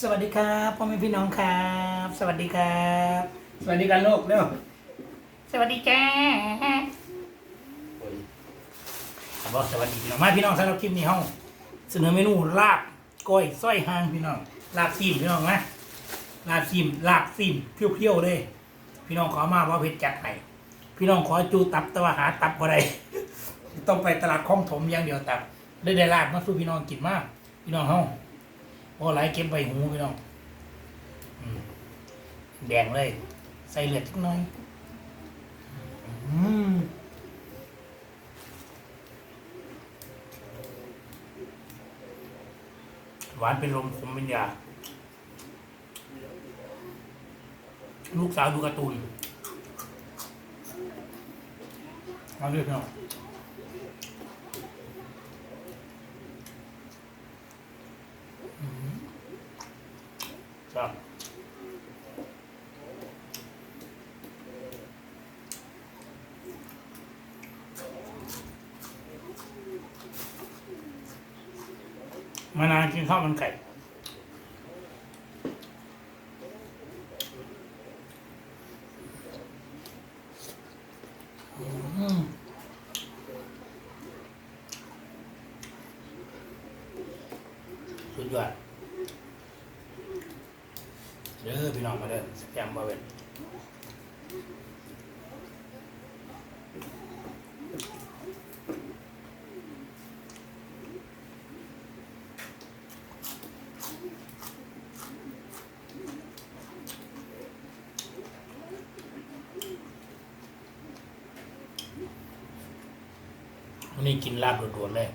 สวัสดีครับพ่อแม่พี่น้องครับ สวัสดีครับ สวัสดีกันลูกเร็วสวัสดีจ้าขอบอกสวัสดีพี่น้องมาพี่น้องสำหรับคลิปนี้ห้องเสนอเมนูลาบก้อยส้อยหางพี่น้องลาบซีมพี่น้องนะลาบซีมลาบซีมเพี้ยวๆเลย พี่น้องขอมาว่าเพชรจัดให้พี่น้องขอจูตับแตว่าหาตับอะไรต้องไปตลาดคลองถมอย่างเดียวตับได้ได้ลาบมาสู้พี่น้องกินมากพี่น้องเฮาพ อไหลเก็บใบหูพี่น้องแดงเลย ใส่เลือดสักหน่อยหวานเป็นลมขมเป็นยา ลูกสาวดูการ์ตูนมาเรียกพี่น้อง ครับมานานกินข้าวมันไก่สุดยอด เด้อพี่น้องมาเด้อสแกมบาเวนวันนี้กินลาบโดดๆเลย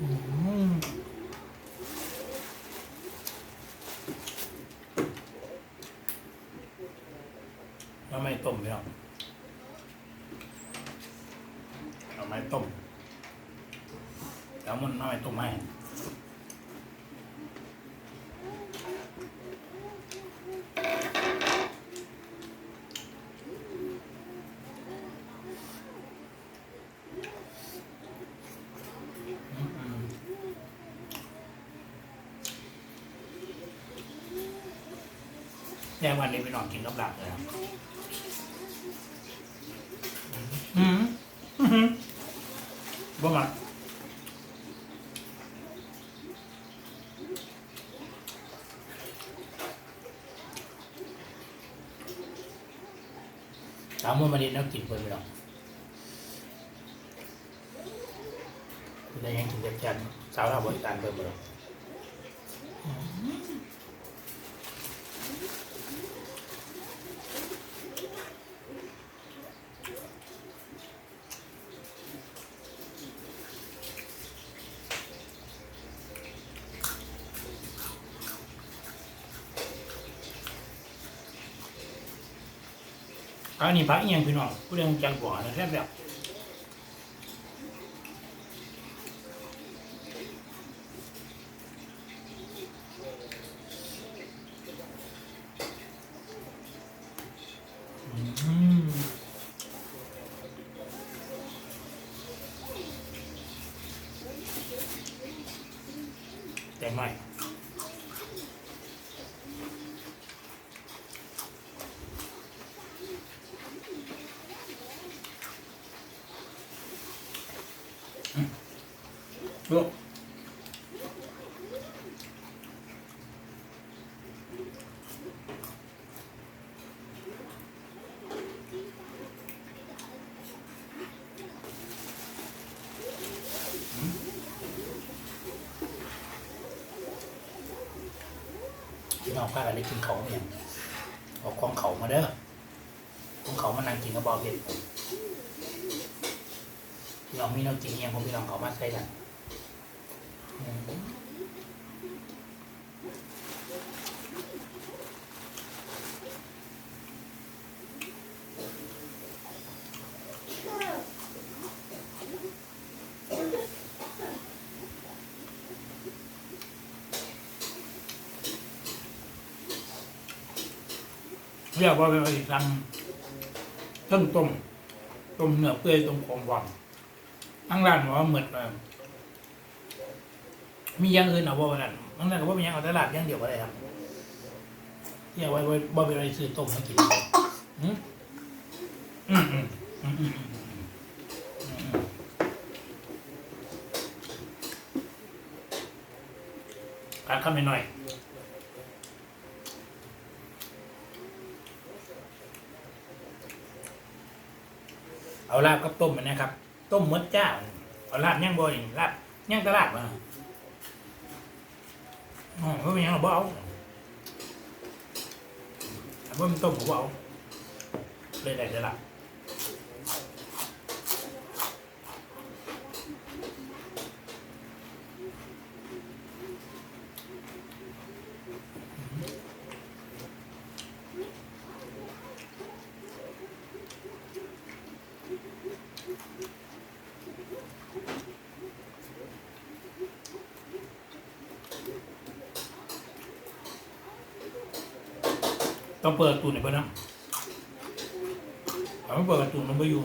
อืม น้ำไม่ ต้มพี่น้องน้ำไม่ต้มแล้วมันน้ำไม่ต้มให้แย่วันนี้พี่น้องกินกับลาบเลยครับ อืมอืม บ่มาสามมื้อมานี้นักกินเพิ่นไปหรอกได้ยังกินจัดจันสาวเราบริการเพิ่นบ่หรอก อันนี้พักอีหยังพี่น้องผู้ใดคงจังบ่นะแซ่แบบแต่ไม่ น้องพากันได้กินเขาเนี่ยเอาของเขามาเด้อของเขามานั่งกินกระบอกเห็ดพี่น้องมีน้องกินอิหยังของพี่น้องเขามาใส่กัน เรียกว่าเป็นอะไรทำต้มต้มต้มเนื้อเปื่อยต้มของหวานทั้งร้านบอกว่าเหมือนแบบมีอย่างอื่นเอาบ่วันนั้นนั่นก็บ่มีอย่างเอาแต่ลาบอย่างเดียวก็ได้ครับที่เอาไว้ไว้บ่ไปไว้ซื้อต้มมากินอืมอืมอืมอืมอืมกัดคำหน่อยๆ เอาลาบกับต้มมันนะครับ ต้มมดเจ้า เอาลาบย่างบ่อยลาบย่างตลาดมาอ๋อไม่เป็นยังเรอกบ่เอาถ้าบ่มันต้มผมบ่เอาเลยได้ต่ละ ต้องเปิดประตูในเพื่อนนะถ้าไม่เปิดตูมันไม่อยู่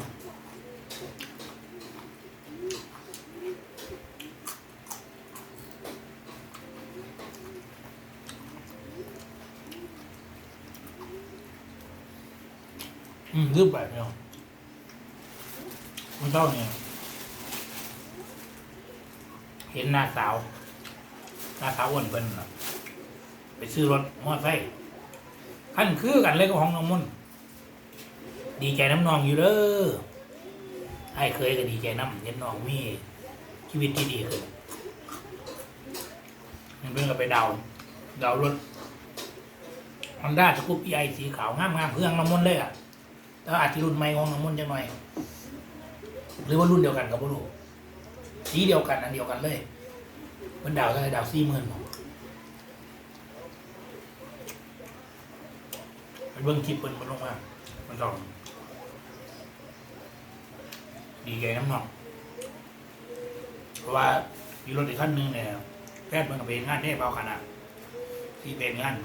อืมลืมไปไม่เอามันเท่าเนี่ยเห็นหน้าสาวหน้าสาวอ้วนเพิ่นน่ะไปซื้อรถมอเตอร์ไซค์ ขั้นคือกันเลยกับของน้องมุ่นดีใจน้ำนองอยู่เด้อไอ้เคยก็ดีใจน้ำเห็นนองมีชีวิตที่ดีขึ้นมันเพิ่งก็ไปดาเดาวรถฮอนด้าสกูปไอสีขาวงามงามๆเครื่องน้ำมุ่นเลยอะแล้วอาจจะรุ่นใหม่ของน้ำมุ่นจังหน่อย หรือว่ารุ่นเดียวกันกับพ่รู้สีเดียวกันอันเดียวกันเลยมันดาวเท่าไรดาวสี่หมื่น ไปเบิ้งคลิปเปิ้นมันลงมามันต้องดีใจน้ำหนองเพราะว่ามีรถอีกคันหนึ่งเนี่ยแพทย์มันก็เป็นงานได้เบาขนาดที่เป็นงาน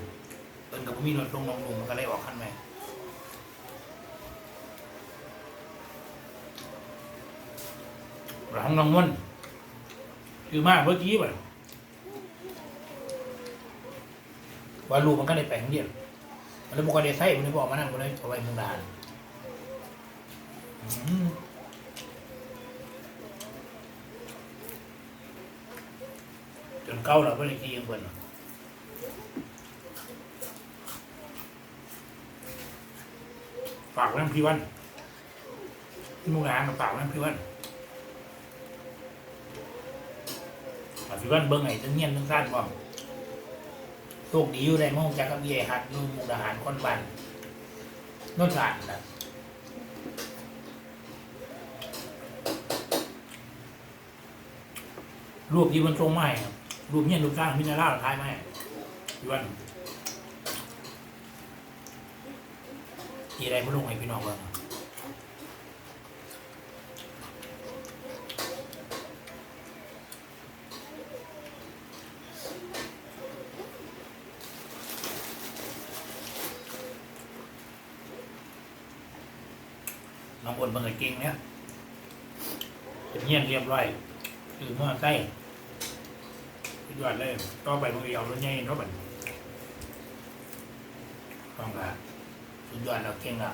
เปิ้นกับมีรถลงลงลงมันก็เลยออกคันใหม่หลังน้องมันคือมากเมื่อกี้แบบว่าลูกมันก็ได้แปลงเดียว มันเลยบอกว่าเดซไซมันเลยบอกมานั่งมันเลยเอาไว้มุงดานอืมจนเก้าแล้วไม่ได้ขี้ยังเพิ่นฝากไว้น้พี่วันมุงดานกับฝากไว้น้พี่วันฝากพี่วันเบิ้งไงทั้งเงียนทั้งสั้นบ่ โชคดีอยู่ในมองจากกับเบียหัดนู่มุกดาหารคนบันโนนสานนะรูปที่มันทรงไม้ครับรูปเนี่ยรูปสร้างมินาร่าท้ายไม้ยวนที่อะไรไม่ลงให้พี่น้องเบ้าง น้องอ้นมันก็เก่งเนี่ยเป็นเงี้ยเรียบร้อยคือเมื่อใกล้ยอดเลยก็ไปมันเอารถใหญ่เนาะบัดต้องละสุดยอดแล้วเก่งละ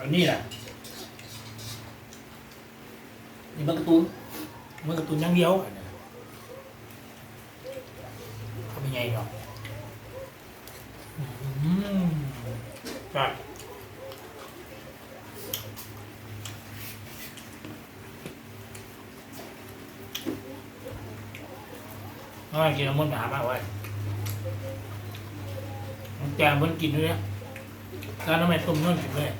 อันนี้แหละนี่มันการ์ตูนมันการ์ตูนอย่างเดียวอันนี้เขาเป็น ไงเนาะอืมครับเอากินน้ำมันต์หามากไว้มันแกงมันกินด้วยนี่ยแล้วน้ำมันต้มนั่นกินด้วย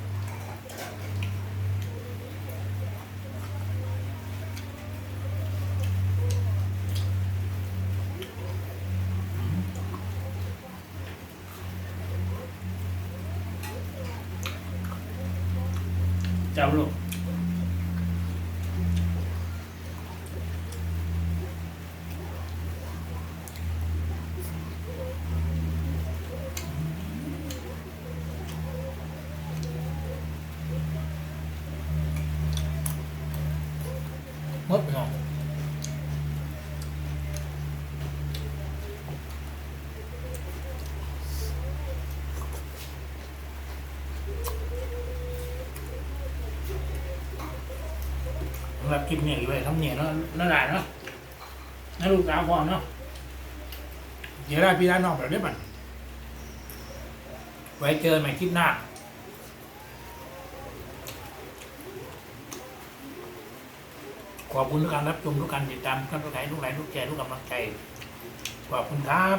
จ คลิปเนี่ยอยู่ไว้ทำเนี่ยเนาะน่าได้เนาะน่าลูกสาวพ่อเนาะเดี๋ยวได้พี่ได้น้องแบบนี้มันไว้เจอใหม่คลิปหน้าขอบคุณทุกการรับชมทุกการติดตามทุกการทุกไลค์ทุกไลค์ทุกแชร์ทุกกำลังใจขอบคุณครับ